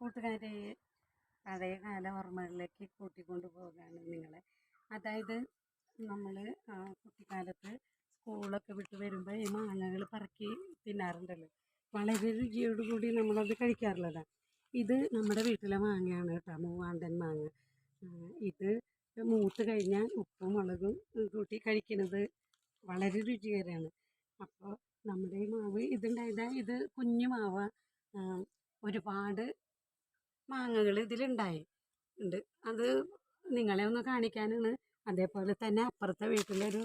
കൂട്ടുകാരെ പഴയ കാല ഓർമ്മകളിലേക്ക് കൂട്ടിക്കൊണ്ടു പോകാണ് നിങ്ങളെ. അതായത് നമ്മൾ കുട്ടിക്കാലത്ത് സ്കൂളൊക്കെ വിട്ട് വരുമ്പോൾ ഈ മാങ്ങകൾ പറക്കി തിന്നാറുണ്ടല്ലോ. വളരെ രുചിയോട് കൂടി നമ്മളത് കഴിക്കാറുള്ളതാണ് ഇത് നമ്മുടെ വീട്ടിലെ മാങ്ങയാണ് കേട്ടോ മൂവാണ്ടൻ മാങ്ങ. ഇത് മൂത്ത് കഴിഞ്ഞാൽ ഉപ്പും മുളകും കൂട്ടി കഴിക്കുന്നത് വളരെ രുചികരമാണ്. അപ്പോൾ നമ്മുടെ ഈ മാവ് ഇതുണ്ടായത് ഇത് കുഞ്ഞു മാവ. ഒരുപാട് മാങ്ങകൾ ഇതിലുണ്ടായി. ഉണ്ട്. അത് നിങ്ങളെ ഒന്ന് കാണിക്കാനാണ്. അതേപോലെ തന്നെ അപ്പുറത്തെ വീട്ടിലൊരു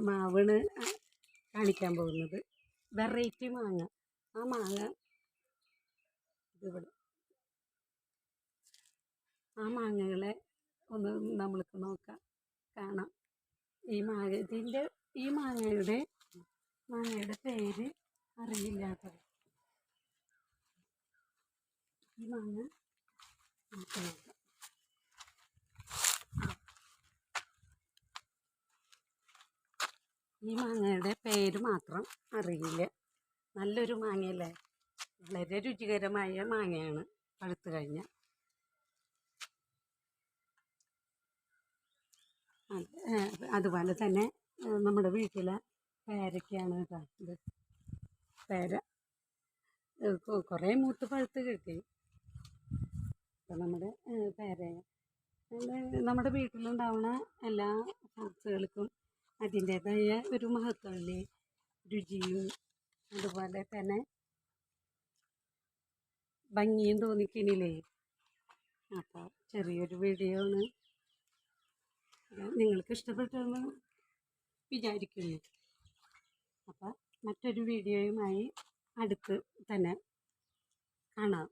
മാവാണ് കാണിക്കാൻ പോകുന്നത്. വെറൈറ്റി മാങ്ങ. ആ മാങ്ങ ഇതിവിടെ. ആ മാങ്ങകളെ ഒന്ന് നമ്മൾക്ക് നോക്കാം. കാണാം. ഈ മാങ്ങ ഇതിന്റെ ഈ മാങ്ങയുടെ മാങ്ങയുടെ പേര് അറിയില്ലാത്തത്. ഈ ഈ മാങ്ങയുടെ പേര് മാത്രം അറിയില്ല. നല്ലൊരു മാങ്ങയല്ലേ? വളരെ രുചികരമായ മാങ്ങയാണ് പഴുത്ത് കഴിഞ്ഞ. അതുപോലെ തന്നെ നമ്മുടെ വീട്ടിലെ പേരയ്ക്കാണ് കേട്ടോ ഇത്. പേര കുറേ മൂത്ത് പഴുത്ത് കിട്ടി. നമ്മുടെ പേരയെ പേര. നമ്മുടെ- വീട്ടിലുണ്ടാവുന്ന എല്ലാ ഫ്രൂട്ട്സുകൾക്കും അതിന്റേതായ ഒരു മഹത്വമില്ലേ രുചിയും അതുപോലെ തന്നെ ഭംഗിയും തോന്നിക്കണില്ലേ അപ്പോൾ ചെറിയൊരു വീഡിയോ ആണ് നിങ്ങൾക്ക് ഇഷ്ടപ്പെട്ടെന്ന് വിചാരിക്കുന്നു. അപ്പോൾ മറ്റൊരു വീഡിയോയുമായി അടുത്ത് തന്നെ കാണാം.